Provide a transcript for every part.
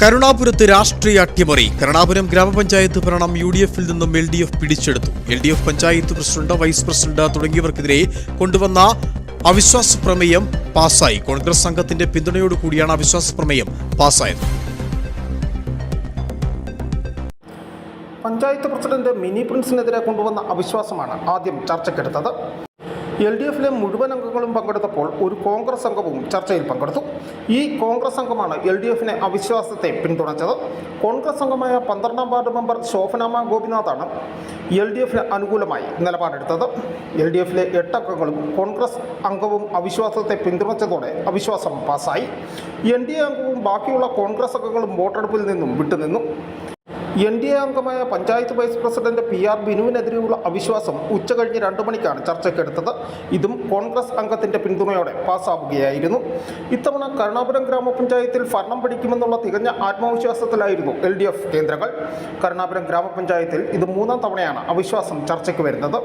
കരുണാപുരത്ത് രാഷ്ട്രീയ അട്ടിമറി. കരുണാപുരം ഗ്രാമപഞ്ചായത്ത് ഭരണം യു ഡി എഫിൽ നിന്നും എൽ ഡി എഫ് പിടിച്ചെടുത്തു. L D F panchayat president vice president തുടങ്ങിയവർക്കെതിരെ കൊണ്ടുവന്ന അവിശ്വാസ പ്രമേയം പാസായി കോൺഗ്രസ് സംഘത്തിന്റെ പിന്തുണയോടുകൂടിയാണ് അവിശ്വാസ പ്രമേയം പാസായത് പഞ്ചായത്ത് പ്രസിഡന്റ് മിനി പ്രിൻസിനെതിരെ കൊണ്ടുവന്ന അവിശ്വാസമാണ് ആദ്യം ചർച്ചയ്ക്കെടുത്തത്. എൽ ഡി എഫിലെ മുഴുവൻ അംഗങ്ങളും പങ്കെടുത്തപ്പോൾ ഒരു കോൺഗ്രസ് അംഗവും ചർച്ചയിൽ പങ്കെടുത്തു. ഈ കോൺഗ്രസ് അംഗമാണ് എൽ ഡി എഫിനെ അവിശ്വാസത്തെ പിന്തുണച്ചത്. കോൺഗ്രസ് അംഗമായ പന്ത്രണ്ടാം വാർഡ് മെമ്പർ ശോഭനാമ ഗോപിനാഥാണ് എൽ ഡി എഫിന് അനുകൂലമായി നിലപാടെടുത്തത്. എൽ ഡി എഫിലെ എട്ട് അംഗങ്ങളും കോൺഗ്രസ് അംഗവും അവിശ്വാസത്തെ പിന്തുണച്ചതോടെ അവിശ്വാസം പാസ്സായി. എൻ ഡി എ അംഗവും ബാക്കിയുള്ള കോൺഗ്രസ് അംഗങ്ങളും വോട്ടെടുപ്പിൽ നിന്നും വിട്ടുനിന്നു. എൻ ഡി എ അംഗമായ panchayat vice president P R ബിനുവിനെതിരെയുള്ള അവിശ്വാസം ഉച്ചകഴിഞ്ഞ് രണ്ടു മണിക്കാണ് ചർച്ചയ്ക്കെടുത്തത് ഇതും കോൺഗ്രസ് അംഗത്തിന്റെ പിന്തുണയോടെ പാസ്സാവുകയായിരുന്നു. ഇത്തവണ കരുണാപുരം ഗ്രാമപഞ്ചായത്തിൽ ഭരണം പിടിക്കുമെന്നുള്ള തികഞ്ഞ ആത്മവിശ്വാസത്തിലായിരുന്നു എൽ ഡി എഫ് കേന്ദ്രങ്ങൾ. കരുണാപുരം ഗ്രാമപഞ്ചായത്തിൽ ഇത് മൂന്നാം തവണയാണ് അവിശ്വാസം ചർച്ചയ്ക്ക് വരുന്നത്.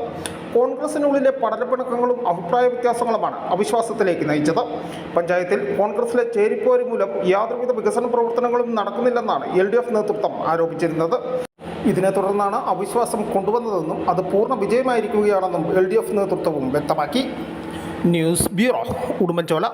കോൺഗ്രസിനുള്ളിലെ പടലപ്പിണക്കങ്ങളും അഭിപ്രായ വ്യത്യാസങ്ങളുമാണ് അവിശ്വാസത്തിലേക്ക് നയിച്ചത്. പഞ്ചായത്തിൽ കോൺഗ്രസിലെ ചേരിപ്പോര് മൂലം യാതൊരുവിധ വികസന പ്രവർത്തനങ്ങളും നടക്കുന്നില്ലെന്നാണ് എൽ ഡി എഫ് നേതൃത്വം ആരോപിച്ചിരുന്നത്. ഇതിനെ തുടർന്നാണ് അവിശ്വാസം കൊണ്ടുവന്നതെന്നും അത് പൂർണ വിജയമായിരിക്കുകയാണെന്നും എൽ ഡി എഫ് നേതൃത്വവും വ്യക്തമാക്കി. News bureau Udumbanchola.